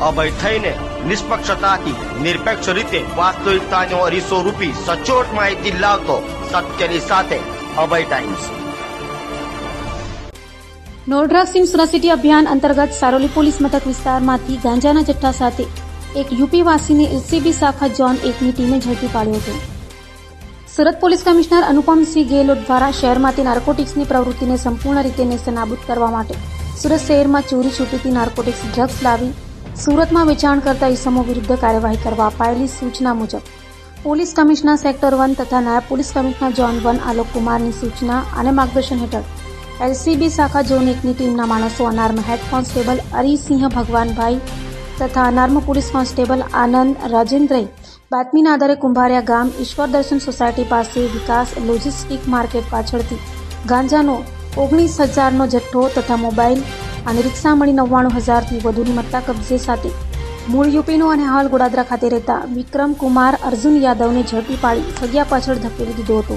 અભય થઈને નિષ્પક્ષતાથી, નિરપેક્ષ રીતે વાસ્તવિકતાનો અરીસો રૂપી સચોટ માહિતી લાવતો સત્યની સાથે અભય ટાઈમ્સ. નો ડ્રગ્સ ઇન સિટી અભિયાન અંતર્ગત સારોલી પોલીસ મથક વિસ્તારમાંથી ગાંજાના જથ્થા સાથે એક યુપી એલસીબી શાખા ઝોન એકની ટીમે ઝડપી પાડ્યો હતો. સુરત પોલીસ કમિશનર અનુપમસિંહ ગેહલોત દ્વારા શહેરમાંથી નાર્કોટિક્સની પ્રવૃત્તિને સંપૂર્ણ રીતે નેસ્તનાબૂદ કરવા માટે સુરત શહેરમાં ચોરી છૂટીથી નાર્કોટિક્સ ડ્રગ્સ લાવી સુરતમાં વેચાણ કરતા ઇસમો વિરુદ્ધ કાર્યવાહી કરવા અપાયેલી સૂચના મુજબ, પોલીસ કમિશનર સેક્ટર વન તથા નાયબ police commissioner zone one Alok કુમારની સૂચના અને માર્ગદર્શન હેઠળ એલસીબી શાખા ઝોન એકની ટીમના માણસો અનાર્મ હેડ કોન્સ્ટેબલ અરિસિંહ ભગવાનભાઈ તથા અનાર્મ પોલીસ કોન્સ્ટેબલ આનંદ રાજેન્દ્રએ બાતમીના આધારે કુંભારિયા ગામ ઈશ્વર દર્શન સોસાયટી પાસે વિકાસ લોજિસ્ટિક માર્કેટ પાછળથી ગાંજાનો ઓગણીસ હજારનો જથ્થો તથા મોબાઈલ અને રિક્ષા મળી નવ્વાણું હજારથી વધુની મત્તા કબજે સાથે. મૂળ યુપીનો અને હાલ ગોડાદરા ખાતે રહેતા વિક્રમ કુમાર અર્જુન યાદવને ઝડપી પાડી સગ્યા પાછળ ધકેલી દીધો હતો.